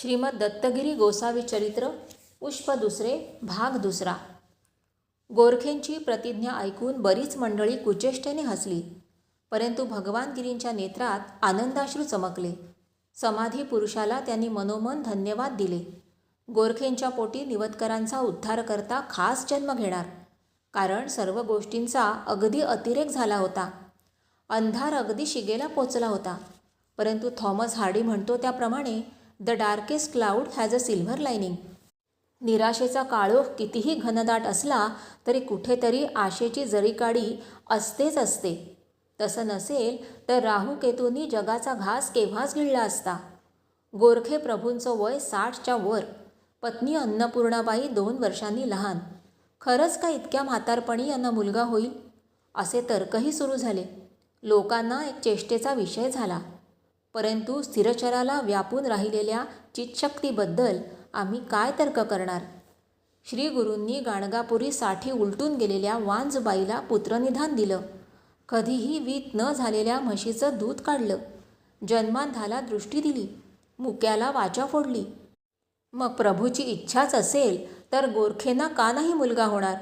श्रीमद दत्तगिरी गोसावी चरित्र पुष्प दुसरे भाग दुसरा. गोरखेंची प्रतिज्ञा ऐकून बरीच मंडळी कुचेष्टेने हसली परंतु भगवानगिरींच्या नेत्रात आनंदाश्रू चमकले. समाधी पुरुषाला त्यांनी मनोमन धन्यवाद दिले. गोरखेंच्या पोटी निवतकरांचा उद्धार करता खास जन्म घेणार कारण सर्व गोष्टींचा अगदी अतिरेक झाला होता. अंधार अगदी शिगेला पोचला होता परंतु थॉमस हार्डी म्हणतो त्याप्रमाणे the darkest cloud has a silver lining निराशेचा काळोख कितीही घनदाट असला तरी कुठेतरी आशेची जरीकाडी असतेच असते. तसं नसेल तर राहू केतूंनी जगाचा घास केव्हाच गिळला असता? गोरखे प्रभूंचं वय साठच्या वर. पत्नी अन्नपूर्णाबाई दोन वर्षांनी लहान. खरंच का इतक्या म्हातारपणी यांना मुलगा होईल? असे तर्कही सुरू झाले. लोकांना एक चेष्टेचा विषय झाला. परंतु स्थिरचराला व्यापून राहिलेल्या चितशक्तीबद्दल आम्ही काय तर्क करणार? श्री गुरूंनी गाणगापुरीसाठी उलटून गेलेल्या वांजबाईला पुत्रनिधान दिलं. कधीही वीत न झालेल्या म्हशीचं दूध काढलं. जन्मांधाला दृष्टी दिली. मुक्याला वाचा फोडली. मग प्रभूची इच्छाच असेल तर गोरखेंना का नाही मुलगा होणार?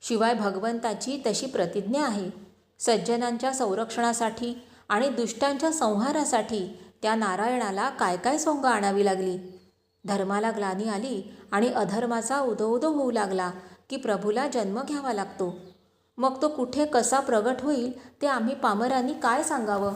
शिवाय भगवंताची तशी प्रतिज्ञा आहे. सज्जनांच्या संरक्षणासाठी आणि दुष्टांच्या संहारासाठी त्या नारायणाला काय काय सोंग आणावी लागली? धर्माला ग्लानी आली आणि अधर्माचा उदो उदो होऊ लागला की प्रभूला जन्म घ्यावा लागतो. मग तो कुठे कसा प्रगट होईल ते आम्ही पामरांनी काय सांगावं?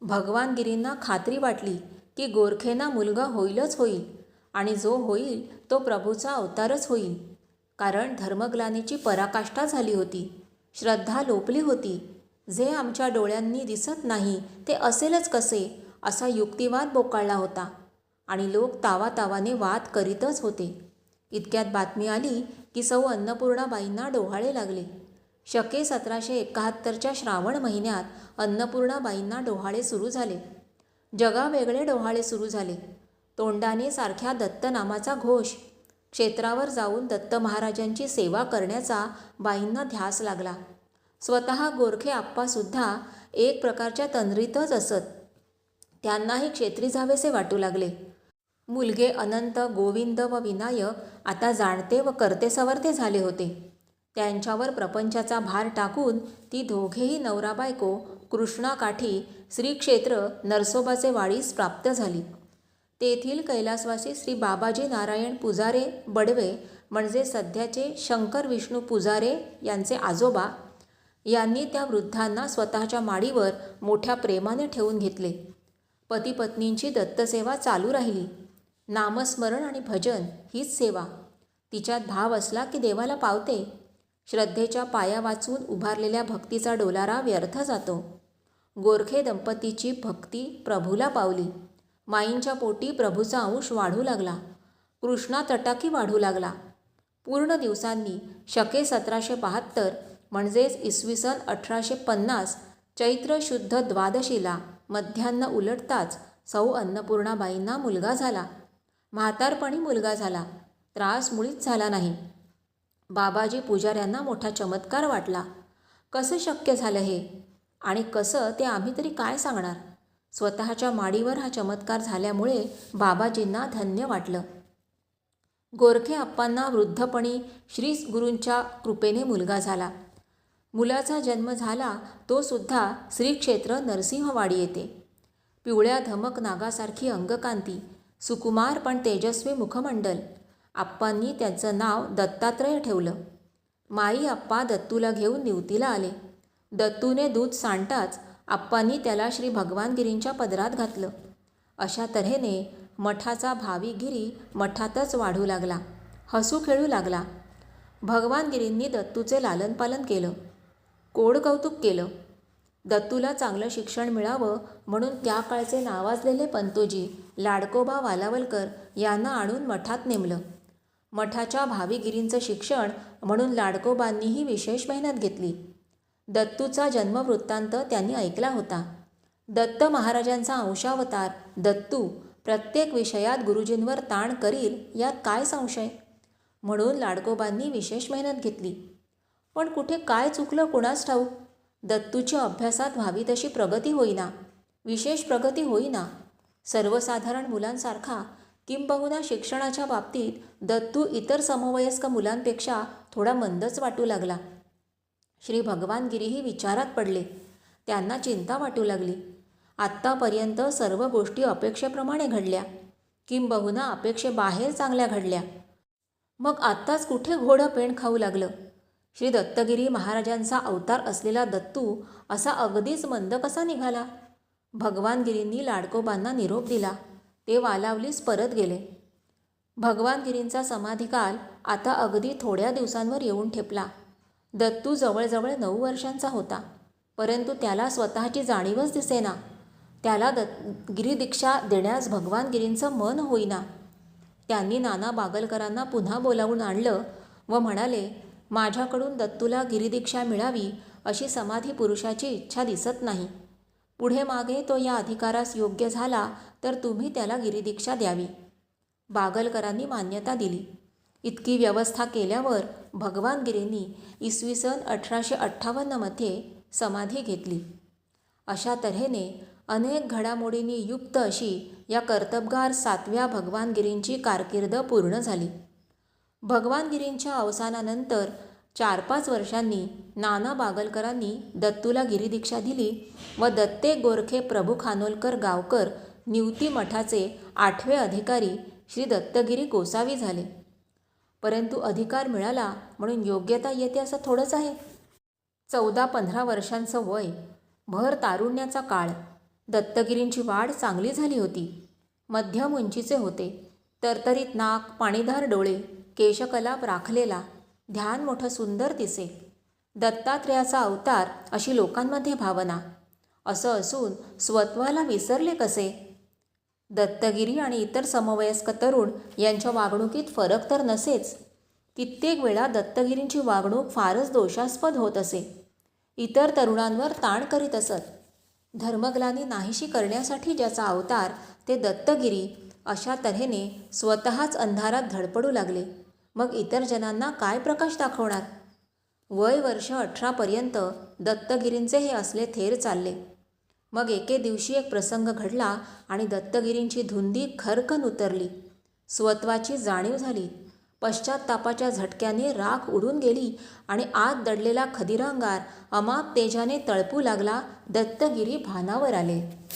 भगवानगिरींना खात्री वाटली की गोरखेंना मुलगा होईलच होईल आणि जो होईल तो प्रभूचा अवतारच होईल. कारण धर्मग्लानीची पराकाष्ठा झाली होती. श्रद्धा लोपली होती. जे आमच्या डोळ्यांनी दिसत नाही ते असेलच कसे? असा युक्तिवाद बोकाळला होता. आणि लोक तावातावाने वाद करीतच होते. इतक्यात बातमी आली की सौ अन्नपूर्णाबाईंना डोहाळे लागले. शके सतराशे एकाहत्तरच्या श्रावण महिन्यात अन्नपूर्णाबाईंना डोहाळे सुरू झाले. जगावेगळे डोहाळे सुरू झाले. तोंडाने सारख्या दत्त नामाचा घोष. क्षेत्रावर जाऊन दत्त महाराजांची सेवा करण्याचा बाईंना ध्यास लागला. स्वतः गोरखे आप्पासुद्धा एक प्रकारच्या तंद्रीतच असत. त्यांनाही क्षेत्री जावेसे वाटू लागले. मुलगे अनंत गोविंद व विनायक आता जाणते व करते सवरते झाले होते. त्यांच्यावर प्रपंचाचा भार टाकून ती दोघेही नवरा बायको कृष्णाकाठी श्रीक्षेत्र नरसोबाचे वाडीस प्राप्त झाली. तेथील कैलासवासी श्री बाबाजी नारायण पुजारे बडवे म्हणजे सध्याचे शंकर विष्णू पुजारे यांचे आजोबा यांनी त्या वृद्धांना स्वतःच्या माडीवर मोठ्या प्रेमाने ठेवून घेतले. पतीपत्नींची दत्तसेवा चालू राहिली. नामस्मरण आणि भजन हीच सेवा. तिच्यात भाव असला की देवाला पावते. श्रद्धेच्या पाया वाचून उभारलेल्या भक्तीचा डोलारा व्यर्थ जातो. गोरखे दंपतीची भक्ती प्रभूला पावली. माईंच्या पोटी प्रभूचा अंश वाढू लागला. कृष्णा तटाकी वाढू लागला. पूर्ण दिवसांनी शके सतराशे बहात्तर म्हणजेच इसवी सन अठराशे पन्नास चैत्र शुद्ध द्वादशीला मध्यान्न उलटताच सौ अन्नपूर्णाबाईंना मुलगा झाला. म्हातारपणी मुलगा झाला. त्रास मुळीच झाला नाही. बाबाजी पुजाऱ्यांना मोठा चमत्कार वाटला. कसं शक्य झालं हे? आणि कसं ते आम्ही तरी काय सांगणार? स्वतःच्या माडीवर हा चमत्कार झाल्यामुळे बाबाजींना धन्य वाटलं. गोरखे आप्पांना वृद्धपणी श्री गुरूंच्या कृपेने मुलगा झाला. मुलाचा जन्म झाला तो सुद्धा श्रीक्षेत्र नरसिंहवाडी येते पिवळ्या धमक नागासारखी अंगकांती सुकुमार पण तेजस्वी मुखमंडल. आप्पांनी त्यांचं नाव दत्तात्रय ठेवलं. माई आप्पा दत्तूला घेऊन निवतीला आले. दत्तूने दूध सांडताच आप्पांनी त्याला श्री भगवानगिरींच्या पदरात घातलं. अशा तऱ्हेने मठाचा भावी गिरी मठातच वाढू लागला हसू खेळू लागला. भगवानगिरींनी दत्तूचे लालनपालन केलं. कोड कौतुक केलं. दत्तूला चांगलं शिक्षण मिळावं म्हणून त्या काळचे नावाजलेले पंतोजी लाडकोबा वालावलकर यांना आणून मठात नेमलं. मठाच्या भावीगिरींचं शिक्षण म्हणून लाडकोबांनीही विशेष मेहनत घेतली. दत्तूचा जन्मवृत्तांत त्यांनी ऐकला होता. दत्त महाराजांचा अंशावतार दत्तू प्रत्येक विषयात गुरुजींवर ताण करील यात काय संशय? म्हणून लाडकोबांनी विशेष मेहनत घेतली. पण कुठे काय चुकलं कुणास ठाऊक? दत्तूच्या अभ्यासात व्हावी तशी प्रगती होईना. विशेष प्रगती होईना. सर्वसाधारण मुलांसारखा किंबहुना शिक्षणाच्या बाबतीत दत्तू इतर समवयस्क मुलांपेक्षा थोडा मंदच वाटू लागला. श्री भगवानगिरीही विचारात पडले. त्यांना चिंता वाटू लागली. आत्तापर्यंत सर्व गोष्टी अपेक्षेप्रमाणे घडल्या. किंबहुना अपेक्षेबाहेर चांगल्या घडल्या. मग आत्ताच कुठे घोडं पेण खाऊ लागलं? श्री दत्तगिरी महाराजांचा अवतार असलेला दत्तू असा अगदीच मंद कसा निघाला? भगवानगिरींनी लाडकोबांना निरोप दिला. ते वालावलीस परत गेले. भगवानगिरींचा समाधिकाल आता अगदी थोड्या दिवसांवर येऊन ठेपला. दत्तू जवळजवळ नऊ वर्षांचा होता. परंतु त्याला स्वतःची जाणीवच दिसेना. त्याला दत्त गिरीदीक्षा देण्यास भगवानगिरींचं मन होईना. त्यांनी नाना बागलकरांना पुन्हा बोलावून आणलं व म्हणाले माझ्याकडून दत्तूला गिरीदीक्षा मिळावी अशी समाधी पुरुषाची इच्छा दिसत नाही. पुढे मागे तो या अधिकारास योग्य झाला तर तुम्ही त्याला गिरिदीक्षा द्यावी. बागलकरांनी मान्यता दिली. इतकी व्यवस्था केल्यावर भगवानगिरींनी इसवी सन अठराशे अठ्ठावन्नमध्ये समाधी घेतली. अशा तऱ्हेने अनेक घडामोडींनी युक्त अशी या कर्तबगार सातव्या भगवानगिरींची कारकीर्द पूर्ण झाली. भगवानगिरींच्या अवसानानंतर चार पाच वर्षांनी नाना बागलकरांनी दत्तूला गिरीदीक्षा दिली व दत्ते गोरखे प्रभू खानोलकर गावकर निवती मठाचे आठवे अधिकारी श्री दत्तगिरी गोसावी झाले. परंतु अधिकार मिळाला म्हणून योग्यता येते असं थोडंच आहे. चौदा पंधरा वर्षांचं वय भर तारुण्याचा काळ दत्तगिरींची वाढ चांगली झाली होती. मध्यम उंचीचे होते. तरतरीत नाक पाणीधार डोळे केशकलाप राखलेला ध्यान मोठं सुंदर दिसे. दत्तात्रेयाचा अवतार अशी लोकांमध्ये भावना. असं असून स्वत्वाला विसरले कसे? दत्तगिरी आणि इतर समवयस्क तरुण यांच्या वागणुकीत फरक तर नसेच. कित्येक वेळा दत्तगिरींची वागणूक फारच दोषास्पद होत असे. इतर तरुणांवर ताण करीत असत. धर्मग्लानी नाहीशी करण्यासाठी ज्याचा अवतार ते दत्तगिरी अशा तऱ्हेने स्वतःच अंधारात धडपडू लागले. मग इतर जनांना काय प्रकाश दाखवणार? वय वर्ष अठरापर्यंत दत्तगिरींचे हे असले थेर चालले. मग एके दिवशी एक प्रसंग घडला आणि दत्तगिरींची धुंदी खरकन उतरली. स्वत्वाची जाणीव झाली. पश्चात्तापाच्या झटक्याने राख उडून गेली आणि आत दडलेला खदिरांगार अमाप तेजाने तळपू लागला. दत्तगिरी भानावर आले.